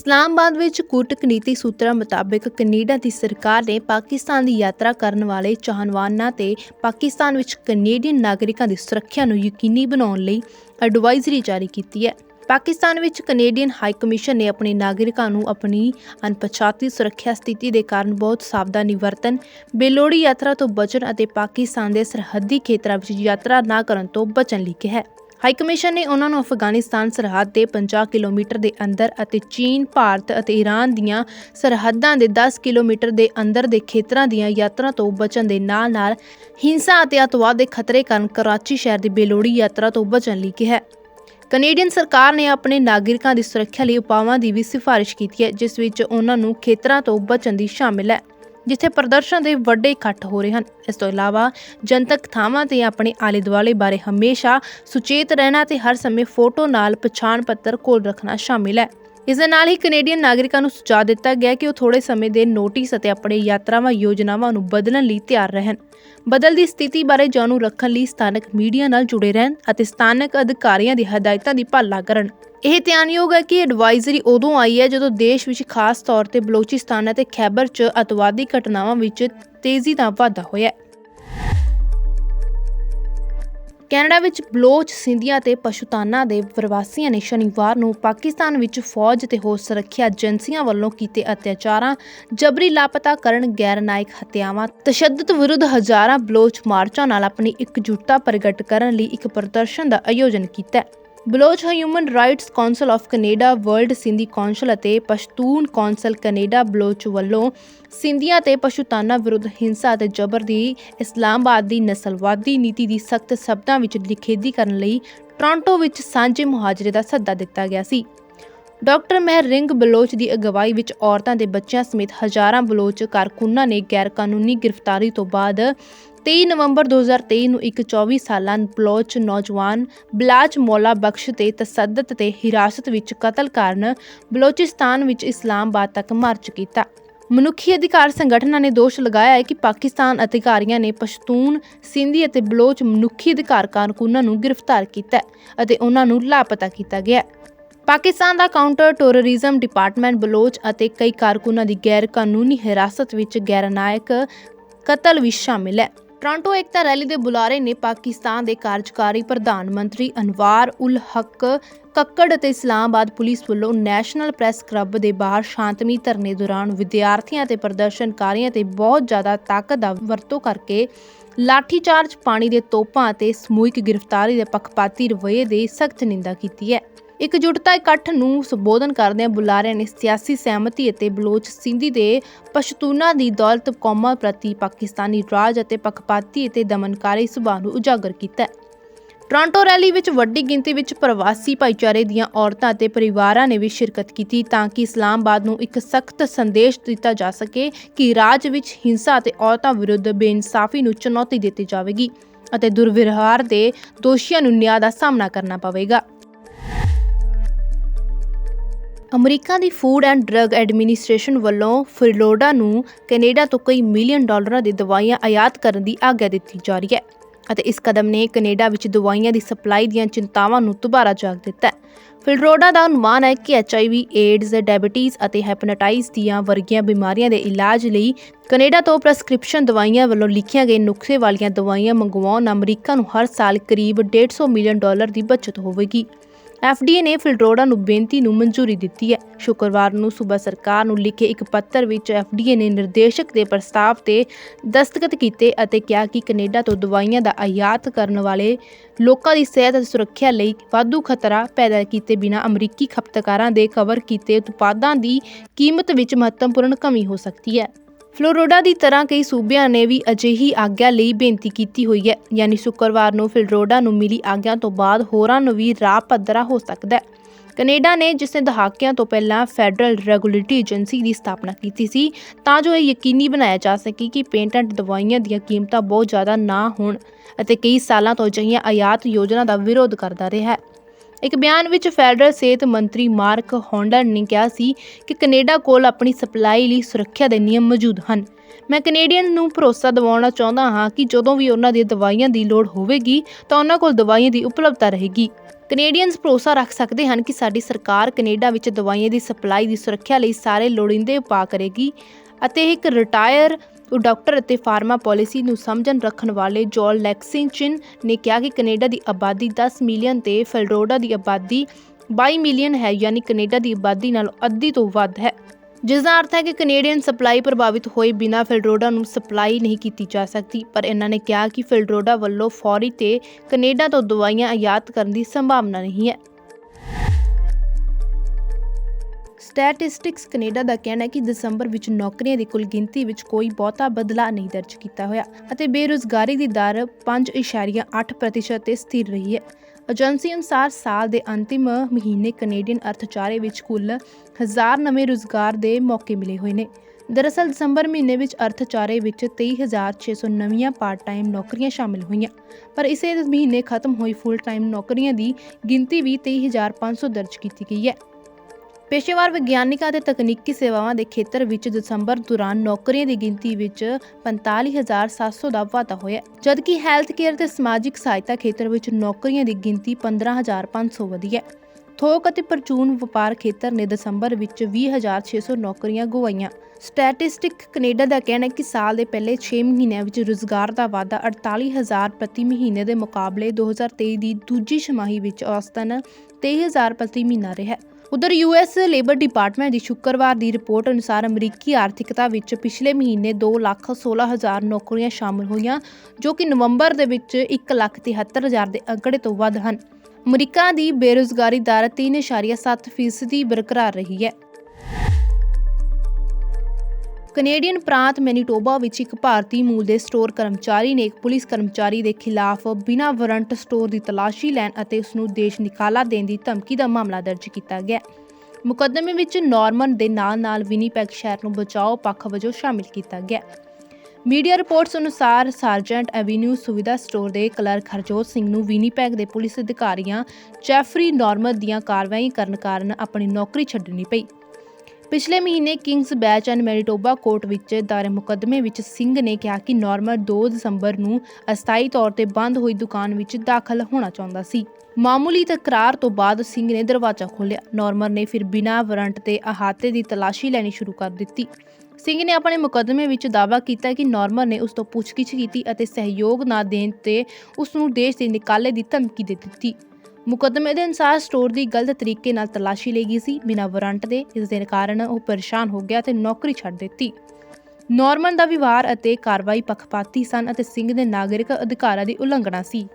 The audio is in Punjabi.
ਇਸਲਾਮਾਬਾਦ ਵਿੱਚ ਕੂਟਨੀਤੀ ਸੂਤਰਾਂ ਮੁਤਾਬਕ ਕੈਨੇਡਾ ਦੀ ਸਰਕਾਰ ਨੇ ਪਾਕਿਸਤਾਨ ਦੀ ਯਾਤਰਾ ਕਰਨ ਵਾਲੇ ਚਾਹਨਵਾਨਾਂ ਤੇ ਪਾਕਿਸਤਾਨ ਵਿੱਚ ਕੈਨੇਡੀਅਨ ਨਾਗਰਿਕਾਂ ਦੀ ਸੁਰੱਖਿਆ ਨੂੰ ਯਕੀਨੀ ਬਣਾਉਣ ਲਈ ਐਡਵਾਈਜ਼ਰੀ ਜਾਰੀ ਕੀਤੀ ਹੈ। ਪਾਕਿਸਤਾਨ ਵਿੱਚ ਕੈਨੇਡੀਅਨ ਹਾਈ ਕਮਿਸ਼ਨ ਨੇ ਆਪਣੇ ਨਾਗਰਿਕਾਂ ਨੂੰ ਆਪਣੀ ਅਣਪਛਾਤੀ ਸੁਰੱਖਿਆ ਸਥਿਤੀ ਦੇ ਕਾਰਨ ਬਹੁਤ ਸਾਵਧਾਨੀ ਵਰਤਣ, ਬੇਲੋੜੀ ਯਾਤਰਾ ਤੋਂ ਬਚਣ ਅਤੇ ਪਾਕਿਸਤਾਨ ਦੇ ਸਰਹੱਦੀ ਖੇਤਰਾਂ ਵਿੱਚ ਯਾਤਰਾ ਨਾ ਕਰਨ ਤੋਂ ਬਚਣ ਲਈ ਕਿਹਾ ਹੈ। ਹਾਈ ਕਮਿਸ਼ਨ ਨੇ ਉਹਨਾਂ ਨੂੰ ਅਫਗਾਨਿਸਤਾਨ ਸਰਹੱਦ ਦੇ 50 ਕਿਲੋਮੀਟਰ ਦੇ ਅੰਦਰ ਅਤੇ ਚੀਨ, ਭਾਰਤ ਅਤੇ ਈਰਾਨ ਦੀਆਂ ਸਰਹੱਦਾਂ ਦੇ 10 ਕਿਲੋਮੀਟਰ ਦੇ ਅੰਦਰ ਦੇ ਖੇਤਰਾਂ ਦੀਆਂ ਯਾਤਰਾ ਤੋਂ ਬਚਣ ਦੇ ਨਾਲ-ਨਾਲ ਹਿੰਸਾ ਅਤੇ ਅਤਵਾਦ ਦੇ ਖਤਰੇ ਕਾਰਨ ਕਰਾਚੀ ਸ਼ਹਿਰ ਦੀ ਬੇਲੋੜੀ ਯਾਤਰਾ ਤੋਂ ਬਚਣ ਲਈ ਕਿਹਾ ਹੈ। ਕੈਨੇਡੀਅਨ ਸਰਕਾਰ ਨੇ ਆਪਣੇ ਨਾਗਰਿਕਾਂ ਦੀ ਸੁਰੱਖਿਆ ਲਈ ਉਪਾਵਾਂ ਦੀ ਵੀ ਸਿਫਾਰਿਸ਼ ਕੀਤੀ ਹੈ ਜਿਸ ਵਿੱਚ ਉਹਨਾਂ ਨੂੰ ਖੇਤਰਾਂ ਤੋਂ ਬਚਣ ਦੀ ਸ਼ਾਮਿਲ ਹੈ ਜਿੱਥੇ ਪ੍ਰਦਰਸ਼ਨ ਦੇ ਵੱਡੇ ਇਕੱਠ ਹੋ ਰਹੇ ਹਨ। ਇਸ ਤੋਂ ਇਲਾਵਾ ਜਨਤਕ ਥਾਵਾਂ ਤੇ ਆਪਣੇ ਆਲੇ ਦੁਆਲੇ ਬਾਰੇ ਹਮੇਸ਼ਾ ਸੁਚੇਤ ਰਹਿਣਾ ਤੇ ਹਰ ਸਮੇਂ ਫੋਟੋ ਨਾਲ ਪਛਾਣ ਪੱਤਰ ਕੋਲ ਰੱਖਣਾ ਸ਼ਾਮਿਲ ਹੈ। ਇਸ ਦੇ ਨਾਲ ਹੀ ਕੈਨੇਡੀਅਨ ਨਾਗਰਿਕਾਂ ਨੂੰ ਸੁਝਾਅ ਦਿੱਤਾ ਗਿਆ ਕਿ ਉਹ ਥੋੜੇ ਸਮੇਂ ਦੇ ਨੋਟਿਸ ਅਤੇ ਆਪਣੇ ਯਾਤਰਾਵਾਂ, ਯੋਜਨਾਵਾਂ ਨੂੰ ਬਦਲਣ ਲਈ ਤਿਆਰ ਰਹਿਣ। ਬਦਲਦੀ ਸਥਿਤੀ ਬਾਰੇ ਜਾਣੂ ਰੱਖਣ ਲਈ ਸਥਾਨਕ ਮੀਡੀਆ ਨਾਲ ਜੁੜੇ ਰਹਿਣ ਅਤੇ ਸਥਾਨਕ ਅਧਿਕਾਰੀਆਂ ਦੀ ਹਦਾਇਤਾਂ ਦੀ ਪਾਲਣਾ ਕਰਨ। ਇਹ ਧਿਆਨਯੋਗ ਹੈ ਕਿ ਐਡਵਾਈਜ਼ਰੀ ਉਦੋਂ ਆਈ ਹੈ ਜਦੋਂ ਦੇਸ਼ ਵਿੱਚ ਖਾਸ ਤੌਰ ਤੇ ਬਲੋਚਿਸਤਾਨ ਅਤੇ ਖੈਬਰ 'ਚ ਅਤਵਾਦੀ ਘਟਨਾਵਾਂ ਵਿੱਚ ਤੇਜ਼ੀ ਦਾ ਵਾਧਾ ਹੋਇਆ ਹੈ। ਕੈਨੇਡਾ ਵਿੱਚ ਬਲੋਚ ਸਿੰਧੀਆਂ ਤੇ ਪਸ਼ੂਤਾਨਾ ਦੇ ਪ੍ਰਵਾਸੀਆਂ ਨੇ ਸ਼ਨੀਵਾਰ ਨੂੰ ਪਾਕਿਸਤਾਨ ਵਿੱਚ ਫੌਜ ਤੇ ਹੋਰ ਸੁਰੱਖਿਆ ਏਜੰਸੀਆਂ ਵੱਲੋਂ ਕੀਤੇ ਅਤਿਆਚਾਰਾਂ, ਜਬਰੀ ਲਾਪਤਾ ਕਰਨ ਗੈਰ ਨਾਇਕ ਹੱਤਿਆਵਾਂ, ਤਸ਼ੱਦਦ ਵਿਰੁੱਧ ਹਜ਼ਾਰਾਂ ਬਲੋਚ ਮਾਰਚਾਂ ਨਾਲ ਆਪਣੀ ਇਕਜੁੱਟਤਾ ਪ੍ਰਗਟ ਕਰਨ ਲਈ ਇੱਕ ਪ੍ਰਦਰਸ਼ਨ ਦਾ ਆਯੋਜਨ ਕੀਤਾ Baloch human rights council of Canada world Sindhi council ਅਤੇ ਪਸ਼ਤੂਨ ਕੌਂਸਲ ਕੈਨੇਡਾ ਬਲੋਚ ਵੱਲੋਂ ਸਿੰਧੀਆਂ ਤੇ ਪਸ਼ੂਤਾਨਾ ਵਿਰੁੱਧ ਹਿੰਸਾ ਅਤੇ ਜ਼ਬਰ ਦੀ ਇਸਲਾਮਾਬਾਦ ਦੀ ਨਸਲਵਾਦੀ ਨੀਤੀ ਦੀ ਸਖਤ ਸ਼ਬਦਾਂ ਵਿੱਚ ਨਿਖੇਧੀ ਕਰਨ ਲਈ ਟੋਰਾਂਟੋ ਵਿੱਚ ਸਾਂਝੇ ਮੁਹਾਜਰੇ ਦਾ ਸੱਦਾ ਦਿੱਤਾ ਗਿਆ ਸੀ। ਡਾਕਟਰ ਮਹਿਰ ਰਿੰਗ ਬਲੋਚ ਦੀ ਅਗਵਾਈ ਵਿੱਚ ਔਰਤਾਂ ਦੇ ਬੱਚਿਆਂ ਸਮੇਤ ਹਜ਼ਾਰਾਂ ਬਲੋਚ ਕਾਰਕੁਨਾਂ ਨੇ ਗੈਰ ਕਾਨੂੰਨੀ ਗ੍ਰਿਫਤਾਰੀ ਤੋਂ ਬਾਅਦ 23 ਨਵੰਬਰ 2023 ਨੂੰ ਇੱਕ 24 ਸਾਲਾ ਬਲੋਚ ਨੌਜਵਾਨ ਬਲਾਚ ਮੌਲਾ ਬਖਸ਼ ਤੇ ਤਸੱਦਦ ਤੇ ਹਿਰਾਸਤ ਵਿੱਚ ਕਤਲ ਕਾਰਨ ਬਲੋਚਿਸਤਾਨ ਵਿੱਚ ਇਸਲਾਮਾਬਾਦ ਤੱਕ ਮਾਰਚ ਕੀਤਾ। ਮਨੁੱਖੀ ਅਧਿਕਾਰ ਸੰਗਠਨਾਂ ਨੇ ਦੋਸ਼ ਲਗਾਇਆ ਹੈ ਕਿ ਪਾਕਿਸਤਾਨ ਅਧਿਕਾਰੀਆਂ ਨੇ ਪਸ਼ਤੂਨ, ਸਿੰਧੀ ਅਤੇ ਬਲੋਚ ਮਨੁੱਖੀ ਅਧਿਕਾਰ ਕਾਰਕੁਨਾਂ ਨੂੰ ਗ੍ਰਿਫਤਾਰ ਕੀਤਾ ਅਤੇ ਉਹਨਾਂ ਨੂੰ ਲਾਪਤਾ ਕੀਤਾ ਗਿਆ ਪਾਕਿਸਤਾਨ ਦਾ ਕਾਊਂਟਰ ਟੈਰਰਿਜ਼ਮ ਡਿਪਾਰਟਮੈਂਟ ਬਲੋਚ ਅਤੇ ਕਈ ਕਾਰਕੁਨਾਂ ਦੀ ਗੈਰ ਕਾਨੂੰਨੀ ਹਿਰਾਸਤ ਵਿੱਚ ਗੈਰਨਾਇਕ ਕਤਲ ਵੀ ਸ਼ਾਮਿਲ ਹੈ। ਟੋਰਾਂਟੋ ਏਕਤਾ ਰੈਲੀ ਦੇ ਬੁਲਾਰੇ ਨੇ ਪਾਕਿਸਤਾਨ ਦੇ ਕਾਰਜਕਾਰੀ ਪ੍ਰਧਾਨ ਮੰਤਰੀ ਅਨਵਾਰ ਉਲ ਹਕ, ਕੱਕੜ ਅਤੇ ਇਸਲਾਮਾਬਾਦ ਪੁਲਿਸ ਵੱਲੋਂ ਨੈਸ਼ਨਲ ਪ੍ਰੈਸ ਕਲੱਬ ਦੇ ਬਾਹਰ ਸ਼ਾਂਤਮਈ ਧਰਨੇ ਦੌਰਾਨ ਵਿਦਿਆਰਥੀਆਂ ਤੇ ਪ੍ਰਦਰਸ਼ਨਕਾਰੀਆਂ ਤੇ ਬਹੁਤ ਜ਼ਿਆਦਾ ਤਾਕਤ ਦਾ ਵਰਤੋਂ ਕਰਕੇ ਲਾਠੀਚਾਰਜ ਪਾਣੀ ਦੇ ਤੋਪਾਂ ਅਤੇ ਸਮੂਹਿਕ ਗ੍ਰਿਫਤਾਰੀ ਦੇ ਪੱਖਪਾਤੀ ਰਵੱਈਏ ਦੀ ਸਖਤ ਨਿੰਦਾ ਕੀਤੀ ਹੈ। ਇਕਜੁੱਟਤਾ ਇਕੱਠ ਨੂੰ ਸੰਬੋਧਨ ਕਰਦਿਆਂ ਬੁਲਾਰਿਆਂ ਨੇ ਸਿਆਸੀ ਸਹਿਮਤੀ ਅਤੇ ਬਲੋਚ ਸਿੰਧੀ ਦੇ ਪਸ਼ਤੂਨਾ ਦੀ ਦੌਲਤ ਕੌਮਾਂ ਪ੍ਰਤੀ ਪਾਕਿਸਤਾਨੀ ਰਾਜ ਅਤੇ ਪੱਖਪਾਤੀ ਅਤੇ ਦਮਨਕਾਰੀ ਸੁਭਾਅ ਨੂੰ ਉਜਾਗਰ ਕੀਤਾ ਹੈ। ਟੋਰਾਂਟੋ ਰੈਲੀ ਵਿੱਚ ਵੱਡੀ ਗਿਣਤੀ ਵਿੱਚ ਪ੍ਰਵਾਸੀ ਭਾਈਚਾਰੇ ਦੀਆਂ ਔਰਤਾਂ ਅਤੇ ਪਰਿਵਾਰਾਂ ਨੇ ਵੀ ਸ਼ਿਰਕਤ ਕੀਤੀ ਤਾਂ ਕਿ ਇਸਲਾਮਾਬਾਦ ਨੂੰ ਇੱਕ ਸਖਤ ਸੰਦੇਸ਼ ਦਿੱਤਾ ਜਾ ਸਕੇ ਕਿ ਰਾਜ ਵਿੱਚ ਹਿੰਸਾ ਅਤੇ ਔਰਤਾਂ ਵਿਰੁੱਧ ਬੇਇਨਸਾਫੀ ਨੂੰ ਚੁਣੌਤੀ ਦਿੱਤੀ ਜਾਵੇਗੀ ਅਤੇ ਦੁਰਵਿਵਹਾਰ ਦੇ ਦੋਸ਼ੀਆਂ ਨੂੰ ਨਿਆਂ ਦਾ ਸਾਹਮਣਾ ਕਰਨਾ ਪਵੇਗਾ। ਅਮਰੀਕਾ ਦੀ ਫੂਡ ਐਂਡ ਡਰੱਗ ਐਡਮਿਨਿਸਟ੍ਰੇਸ਼ਨ ਵੱਲੋਂ ਫਲੋਰੀਡਾ ਨੂੰ ਕੈਨੇਡਾ ਤੋਂ ਕਈ ਮਿਲੀਅਨ ਡਾਲਰਾਂ ਦੀ ਦਵਾਈਆਂ ਆਯਾਤ ਕਰਨ ਦੀ ਆਗਿਆ ਦਿੱਤੀ ਜਾ ਰਹੀ ਹੈ ਅਤੇ ਇਸ ਕਦਮ ਨੇ ਕੈਨੇਡਾ ਵਿੱਚ ਦਵਾਈਆਂ ਦੀ ਸਪਲਾਈ ਦੀਆਂ ਚਿੰਤਾਵਾਂ ਨੂੰ ਦੁਬਾਰਾ ਜਾਗ ਦਿੱਤਾ ਫਿਲਰੋਡਾ ਦਾ ਅਨੁਮਾਨ ਹੈ ਕਿ ਐਚਆਈਵੀ ਏਡਜ਼, ਡਾਇਬੀਟੀਜ਼ ਅਤੇ ਹੈਪੇਟਾਈਟਸ ਦੀਆਂ ਵਰਗੀਆਂ ਬਿਮਾਰੀਆਂ ਦੇ ਇਲਾਜ ਲਈ ਕੈਨੇਡਾ ਤੋਂ ਪ੍ਰੈਸਕ੍ਰਿਪਸ਼ਨ ਦਵਾਈਆਂ ਵੱਲੋਂ ਲਿਖੀਆਂ ਗਈਆਂ ਨੁਸਖੇ ਵਾਲੀਆਂ ਦਵਾਈਆਂ ਮੰਗਵਾਉਣ ਅਮਰੀਕਾ ਨੂੰ ਹਰ ਸਾਲ ਕਰੀਬ 150 ਮਿਲੀਅਨ ਡਾਲਰ ਦੀ ਬਚਤ ਹੋਵੇਗੀ। ਐਫਡੀਏ ਨੇ ਫਿਲਟਰੋਡਾ ਨੂੰ ਬੇਨਤੀ ਨੂੰ ਮਨਜ਼ੂਰੀ ਦਿੱਤੀ ਹੈ। ਸ਼ੁੱਕਰਵਾਰ ਨੂੰ ਸੂਬਾ ਸਰਕਾਰ ਨੂੰ ਲਿਖੇ ਇੱਕ ਪੱਤਰ ਵਿੱਚ ਐਫਡੀਏ ਨੇ ਨਿਰਦੇਸ਼ਕ ਦੇ ਪ੍ਰਸਤਾਵ ਤੇ ਦਸਤਖਤ ਕੀਤੇ ਅਤੇ ਕਿਹਾ ਕਿ ਕੈਨੇਡਾ ਤੋਂ ਦਵਾਈਆਂ ਦਾ ਆਯਾਤ ਕਰਨ ਵਾਲੇ ਲੋਕਾਂ ਦੀ ਸਿਹਤ ਅਤੇ ਸੁਰੱਖਿਆ ਲਈ ਵਾਧੂ ਖਤਰਾ ਪੈਦਾ ਕੀਤੇ ਬਿਨਾਂ ਅਮਰੀਕੀ ਖਪਤਕਾਰਾਂ ਦੇ ਕਵਰ ਕੀਤੇ ਉਤਪਾਦਾਂ ਦੀ ਕੀਮਤ ਵਿੱਚ ਮਹੱਤਵਪੂਰਨ ਕਮੀ ਹੋ ਸਕਦੀ ਹੈ। ਫਲੋਰੋਡਾ ਦੀ ਤਰ੍ਹਾਂ ਕਈ ਸੂਬਿਆਂ ਨੇ ਵੀ ਅਜਿਹੀ ਆਗਿਆ ਲਈ ਬੇਨਤੀ ਕੀਤੀ ਹੋਈ ਹੈ। ਯਾਨੀ ਸ਼ੁੱਕਰਵਾਰ ਨੂੰ ਫਲੋਰੀਡਾ ਨੂੰ ਮਿਲੀ ਆਗਿਆ ਤੋਂ ਬਾਅਦ ਹੋਰਾਂ ਨੂੰ ਵੀ ਰਾਹ ਪੱਧਰਾ ਹੋ ਸਕਦਾ ਹੈ। ਕੈਨੇਡਾ ਨੇ ਜਿਸ ਨੇ ਦਹਾਕਿਆਂ ਤੋਂ ਪਹਿਲਾਂ ਫੈਡਰਲ ਰੈਗੂਲੇਟਰੀ ਏਜੰਸੀ ਦੀ ਸਥਾਪਨਾ ਕੀਤੀ ਸੀ, ਤਾਂ ਜੋ ਇਹ ਯਕੀਨੀ ਬਣਾਇਆ ਜਾ ਸਕੇ ਕਿ ਪੇਟੈਂਟ ਦਵਾਈਆਂ ਦੀਆਂ ਕੀਮਤਾਂ ਬਹੁਤ ਜ਼ਿਆਦਾ ਨਾ ਹੋਣ ਅਤੇ ਕਈ ਸਾਲਾਂ ਤੋਂ ਅਜਿਹੀਆਂ ਆਯਾਤ ਯੋਜਨਾ ਦਾ ਵਿਰੋਧ ਕਰਦਾ ਰਿਹਾ ਹੈ। ਇੱਕ ਬਿਆਨ ਵਿੱਚ ਫੈਡਰਲ ਸਿਹਤ ਮੰਤਰੀ ਮਾਰਕ ਹੌਂਡਰ ਨੇ ਕਿਹਾ ਸੀ ਕਿ ਕੈਨੇਡਾ ਕੋਲ ਆਪਣੀ ਸਪਲਾਈ ਲਈ ਸੁਰੱਖਿਆ ਦੇ ਨਿਯਮ ਮੌਜੂਦ ਹਨ। ਮੈਂ ਕੈਨੇਡੀਅਨ ਨੂੰ ਭਰੋਸਾ ਦਿਵਾਉਣਾ ਚਾਹੁੰਦਾ ਹਾਂ ਕਿ ਜਦੋਂ ਵੀ ਉਹਨਾਂ ਦੀ ਦਵਾਈਆਂ ਦੀ ਲੋੜ ਹੋਵੇਗੀ, ਤਾਂ ਉਹਨਾਂ ਕੋਲ ਦਵਾਈਆਂ ਦੀ ਉਪਲਬਧਤਾ ਰਹੇਗੀ। ਕੈਨੇਡੀਅਨਸ ਭਰੋਸਾ ਰੱਖ ਸਕਦੇ ਹਨ ਕਿ ਸਾਡੀ ਸਰਕਾਰ ਕੈਨੇਡਾ ਵਿੱਚ ਦਵਾਈਆਂ ਦੀ ਸਪਲਾਈ ਦੀ ਸੁਰੱਖਿਆ ਲਈ ਸਾਰੇ ਲੋੜੀਂਦੇ ਉਪਾਅ ਕਰੇਗੀ। ਅਤੇ ਇੱਕ ਰਿਟਾਇਰ ਡਾਕਟਰ ਅਤੇ ਫਾਰਮਾ ਪਾਲਿਸੀ ਨੂੰ ਸਮਝਣ ਰੱਖਣ ਵਾਲੇ ਜੋਲ ਲੈਕਸਿੰਚਨ ਨੇ ਕਿਹਾ ਕਿ ਕੈਨੇਡਾ ਦੀ ਆਬਾਦੀ 10 ਮਿਲੀਅਨ ਤੇ ਫਲੋਰੀਡਾ ਦੀ ਆਬਾਦੀ 22 ਮਿਲੀਅਨ ਹੈ, ਯਾਨੀ ਕੈਨੇਡਾ ਦੀ ਆਬਾਦੀ ਨਾਲ ਅੱਧੀ ਤੋਂ ਵੱਧ ਹੈ। ਜਿਸ ਦਾ ਅਰਥ ਹੈ ਕਿ ਕੈਨੇਡੀਅਨ ਸਪਲਾਈ ਪ੍ਰਭਾਵਿਤ ਹੋਏ ਬਿਨਾਂ ਫਿਲਡਰੋਡਾ ਨੂੰ ਸਪਲਾਈ ਨਹੀਂ ਕੀਤੀ ਜਾ ਸਕਦੀ, ਪਰ ਇਹਨਾਂ ਨੇ ਕਿਹਾ ਕਿ ਫਿਲਡਰੋਡਾ ਵੱਲੋਂ ਫੌਰੀ ਤੇ ਕੈਨੇਡਾ ਤੋਂ ਦਵਾਈਆਂ ਆਯਾਤ ਕਰਨ ਦੀ ਸੰਭਾਵਨਾ ਨਹੀਂ ਹੈ। ਸਟੈਟਿਸਟਿਕਸ ਕੈਨੇਡਾ ਦਾ ਕਹਿਣਾ ਹੈ ਕਿ ਦਸੰਬਰ ਵਿੱਚ ਨੌਕਰੀਆਂ ਦੀ ਕੁੱਲ ਗਿਣਤੀ ਵਿੱਚ ਕੋਈ ਬਹੁਤਾ ਬਦਲਾਅ ਨਹੀਂ ਦਰਜ ਕੀਤਾ ਹੋਇਆ ਅਤੇ ਬੇਰੁਜ਼ਗਾਰੀ ਦੀ ਦਰ 5.8% ਤੇ ਸਥਿਰ ਰਹੀ ਹੈ। ਏਜੰਸੀ ਅਨੁਸਾਰ ਸਾਲ ਦੇ ਅੰਤਿਮ ਮਹੀਨੇ ਕੈਨੇਡੀਅਨ ਅਰਥਚਾਰੇ ਵਿੱਚ ਕੁੱਲ 1000 ਨਵੇਂ ਰੁਜ਼ਗਾਰ ਦੇ ਮੌਕੇ ਮਿਲੇ ਹੋਏ ਨੇ। ਦਰਅਸਲ ਦਸੰਬਰ ਮਹੀਨੇ ਵਿੱਚ ਅਰਥਚਾਰੇ ਵਿੱਚ 23600 ਨਵੀਆਂ ਪਾਰਟ ਟਾਈਮ ਨੌਕਰੀਆਂ ਸ਼ਾਮਿਲ ਹੋਈਆਂ, ਪਰ ਇਸੇ ਮਹੀਨੇ ਖਤਮ ਹੋਈ ਫੁੱਲ ਟਾਈਮ ਨੌਕਰੀਆਂ ਦੀ ਗਿਣਤੀ ਵੀ 23500 ਦਰਜ ਕੀਤੀ ਗਈ ਹੈ। ਪੇਸ਼ੇਵਰ ਵਿਗਿਆਨਿਕਾਂ ਅਤੇ ਤਕਨੀਕੀ ਸੇਵਾਵਾਂ ਦੇ ਖੇਤਰ ਵਿੱਚ ਦਸੰਬਰ ਦੌਰਾਨ ਨੌਕਰੀਆਂ ਦੀ ਗਿਣਤੀ ਵਿੱਚ 45700 ਦਾ ਵਾਧਾ ਹੋਇਆ ਜਦਕਿ ਹੈਲਥ ਕੇਅਰ ਤੇ ਸਮਾਜਿਕ ਸਹਾਇਤਾ ਖੇਤਰ ਵਿੱਚ ਨੌਕਰੀਆਂ ਦੀ ਗਿਣਤੀ 15500 ਵਧੀ ਹੈ। ਥੋਕ ਅਤੇ ਪਰਚੂਨ ਵਪਾਰ ਖੇਤਰ ਨੇ ਦਸੰਬਰ ਵਿੱਚ 20600 ਨੌਕਰੀਆਂ ਗਵਾਈਆਂ। ਸਟੈਟਿਸਟਿਕ ਕੈਨੇਡਾ ਦਾ ਕਹਿਣਾ ਹੈ ਕਿ ਸਾਲ ਦੇ ਪਹਿਲੇ 6 ਮਹੀਨਿਆਂ ਵਿੱਚ ਰੁਜ਼ਗਾਰ ਦਾ ਵਾਧਾ 48000 ਪ੍ਰਤੀ ਮਹੀਨੇ ਦੇ ਮੁਕਾਬਲੇ 2023 ਦੀ ਦੂਜੀ ਛਮਾਹੀ ਵਿੱਚ ਔਸਤਨ 23000 ਪ੍ਰਤੀ ਮਹੀਨਾ ਰਿਹਾ ਉਧਰ ਯੂਐਸ ਲੇਬਰ ਡਿਪਾਰਟਮੈਂਟ ਦੀ ਸ਼ੁੱਕਰਵਾਰ ਦੀ ਰਿਪੋਰਟ ਅਨੁਸਾਰ ਅਮਰੀਕੀ ਆਰਥਿਕਤਾ ਵਿੱਚ ਪਿਛਲੇ ਮਹੀਨੇ 2,16,000 ਨੌਕਰੀਆਂ ਸ਼ਾਮਲ ਹੋਈਆਂ ਜੋ ਕਿ ਨਵੰਬਰ ਦੇ ਵਿੱਚ 1,73,000 ਦੇ ਅੰਕੜੇ ਤੋਂ ਵੱਧ ਹਨ। ਅਮਰੀਕਾ ਦੀ ਬੇਰੁਜ਼ਗਾਰੀ ਦਰ 3.7% ਫੀਸਦੀ ਬਰਕਰਾਰ ਰਹੀ ਹੈ। ਕੈਨੇਡੀਅਨ ਪ੍ਰਾਂਤ ਮੈਨੀਟੋਬਾ ਵਿੱਚ ਇੱਕ ਭਾਰਤੀ ਮੂਲ ਦੇ ਸਟੋਰ ਕਰਮਚਾਰੀ ਨੇ ਇੱਕ ਪੁਲਿਸ ਕਰਮਚਾਰੀ ਦੇ ਖਿਲਾਫ ਬਿਨਾਂ ਵਾਰੰਟ ਸਟੋਰ ਦੀ ਤਲਾਸ਼ੀ ਲੈਣ ਅਤੇ ਉਸ ਨੂੰ ਦੇਸ਼ ਨਿਕਾਲਾ ਦੇਣ ਦੀ ਧਮਕੀ ਦਾ ਮਾਮਲਾ ਦਰਜ ਕੀਤਾ ਗਿਆ। ਮੁਕੱਦਮੇ ਵਿੱਚ ਨਾਰਮਨ ਦੇ ਨਾਲ-ਨਾਲ ਵਿਨੀਪੈਗ ਸ਼ਹਿਰ ਨੂੰ ਬਚਾਓ ਪੱਖ ਵਜੋਂ ਸ਼ਾਮਿਲ ਕੀਤਾ ਗਿਆ। ਮੀਡੀਆ ਰਿਪੋਰਟਸ ਅਨੁਸਾਰ ਸਾਰਜੈਂਟ ਐਵੀਨਿਊ ਸੁਵਿਧਾ ਸਟੋਰ ਦੇ ਕਲਰਕ ਹਰਜੋਤ ਸਿੰਘ ਨੂੰ ਵਿਨੀਪੈਗ ਦੇ ਪੁਲਿਸ ਅਧਿਕਾਰੀਆਂ ਜੈਫਰੀ ਨਾਰਮਨ ਦੀਆਂ ਕਾਰਵਾਈ ਕਰਨ ਕਾਰਨ ਆਪਣੀ ਨੌਕਰੀ ਛੱਡਣੀ ਪਈ। ਪਿਛਲੇ ਮਹੀਨੇ King's bench and Manitoba court ਵਿੱਚ ਦਾਇਰ ਮੁਕੱਦਮੇ ਵਿੱਚ ਸਿੰਘ ਨੇ ਕਿਹਾ ਕਿ ਨਾਰਮਨ 2 ਦਸੰਬਰ ਨੂੰ ਅਸਥਾਈ ਤੌਰ ਤੇ ਬੰਦ ਹੋਈ ਦੁਕਾਨ ਵਿੱਚ ਦਾਖਲ ਹੋਣਾ ਚਾਹੁੰਦਾ ਸੀ। ਮਾਮੂਲੀ ਤਕਰਾਰ ਤੋਂ ਬਾਅਦ ਸਿੰਘ ਨੇ ਦਰਵਾਜ਼ਾ ਖੋਲ੍ਹਿਆ। ਨਾਰਮਨ ਨੇ ਫਿਰ ਬਿਨਾਂ ਵਾਰੰਟ ਤੇ ਅਹਾਤੇ ਦੀ ਤਲਾਸ਼ੀ ਲੈਣੀ ਸ਼ੁਰੂ ਕਰ ਦਿੱਤੀ। ਸਿੰਘ ਨੇ ਆਪਣੇ ਮੁਕੱਦਮੇ ਵਿੱਚ ਦਾਅਵਾ ਕੀਤਾ ਕਿ ਨਾਰਮਨ ਨੇ ਉਸ ਤੋਂ ਪੁੱਛਗਿੱਛ ਕੀਤੀ ਅਤੇ ਸਹਿਯੋਗ ਨਾ ਦੇਣ ਤੇ ਉਸ ਨੂੰ ਦੇਸ਼ ਦੇ ਨਿਕਾਲੇ ਦੀ ਧਮਕੀ ਦੇ ਦਿੱਤੀ। ਮੁਕੱਦਮੇ ਦੇ ਅਨੁਸਾਰ ਸਟੋਰ ਦੀ ਗਲਤ ਤਰੀਕੇ ਨਾਲ ਤਲਾਸ਼ੀ ਲਈ ਗਈ ਸੀ। ਬਿਨਾਂ ਵਾਰੰਟ ਦੇ ਇਸ ਦੇ ਕਾਰਨ ਉਹ ਪਰੇਸ਼ਾਨ ਹੋ ਗਿਆ ਤੇ ਨੌਕਰੀ ਛੱਡ ਦਿੱਤੀ। ਨਾਰਮਨ ਦਾ ਵਿਵਹਾਰ ਅਤੇ ਕਾਰਵਾਈ ਪੱਖਪਾਤੀ ਸਨ ਅਤੇ ਸਿੰਘ ਦੇ ਨਾਗਰਿਕ ਅਧਿਕਾਰਾਂ ਦੀ ਉਲੰਘਣਾ ਸੀ।